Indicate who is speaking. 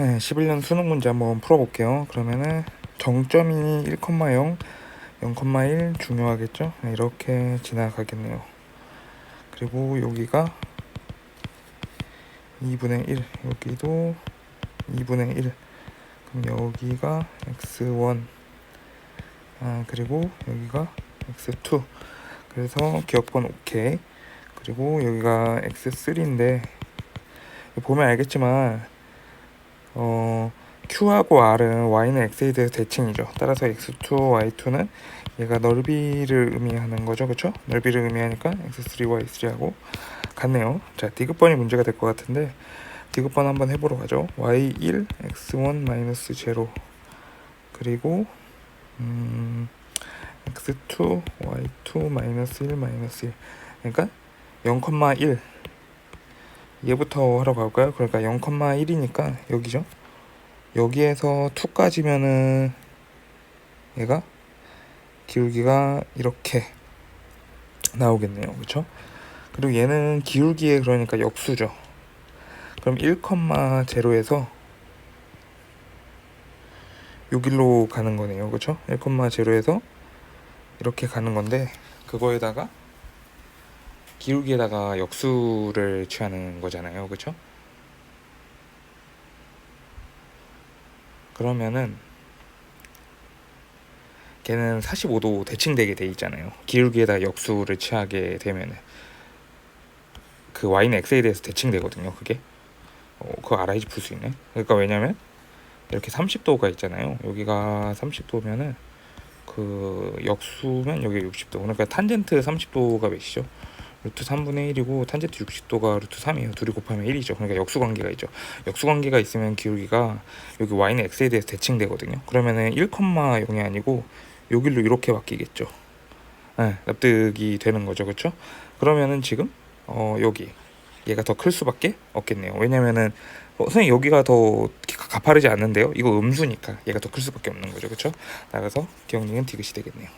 Speaker 1: 네, 11년 수능 문제 한번 풀어볼게요. 그러면은 정점이 1,0, 0,1 중요하겠죠? 네, 이렇게 지나가겠네요. 그리고 여기가 2분의 1, 여기도 2분의 1. 그럼 여기가 x1, 아 그리고 여기가 x2. 그래서 기억번 오케이. 그리고 여기가 x3인데 보면 알겠지만 어 q하고 r은 y는 x에 대해서 대칭이죠. 따라서 x2, y2는 얘가 넓이를 의미하는 거죠, 그렇죠? 넓이를 의미하니까 x3, y3하고 같네요. 자, 디귿번이 문제가 될 것 같은데 디귿번 한번 해보러 가죠. y1, x1 마이너스 0 그리고 음, x2, y2 마이너스 1 마이너스 1 그러니까 0,1 얘부터 하러 갈까요? 그러니까 0,1이니까 여기죠. 여기에서 2까지면은 얘가 기울기가 이렇게 나오겠네요. 그렇죠? 그리고 얘는 기울기에 그러니까 역수죠. 그럼 1,0에서 여길로 가는 거네요. 그렇죠? 1,0에서 이렇게 가는 건데 그거에다가 기울기에다가 역수를 취하는 거잖아요. 그렇죠? 그러면은 걔는 45도 대칭되게 돼 있잖아요. 기울기에다 역수를 취하게 되면은 그 y는 x에 대해서 대칭되거든요. 그게 어, 그거 알아야지 풀 수 있네. 그러니까 왜냐면 이렇게 30도가 있잖아요. 여기가 30도면은 그 역수면 여기 60도. 그러니까 탄젠트 30도가 몇이죠? 루트 3분의 1이고 탄젠트 60도가 루트 3이에요. 둘이 곱하면 1이죠. 그러니까 역수 관계가 있죠. 역수 관계가 있으면 기울기가 여기 y는 x에 대해서 대칭되거든요. 그러면은 1,0이 아니고 여길로 이렇게 바뀌겠죠. 네, 납득이 되는 거죠. 그렇죠? 그러면은 지금 어 여기 얘가 더 클 수밖에 없겠네요. 왜냐면은 어, 선생님 여기가 더 가파르지 않는데요. 이거 음수니까 얘가 더 클 수밖에 없는 거죠. 그렇죠? 따라서 기억력은 디귿이 되겠네요.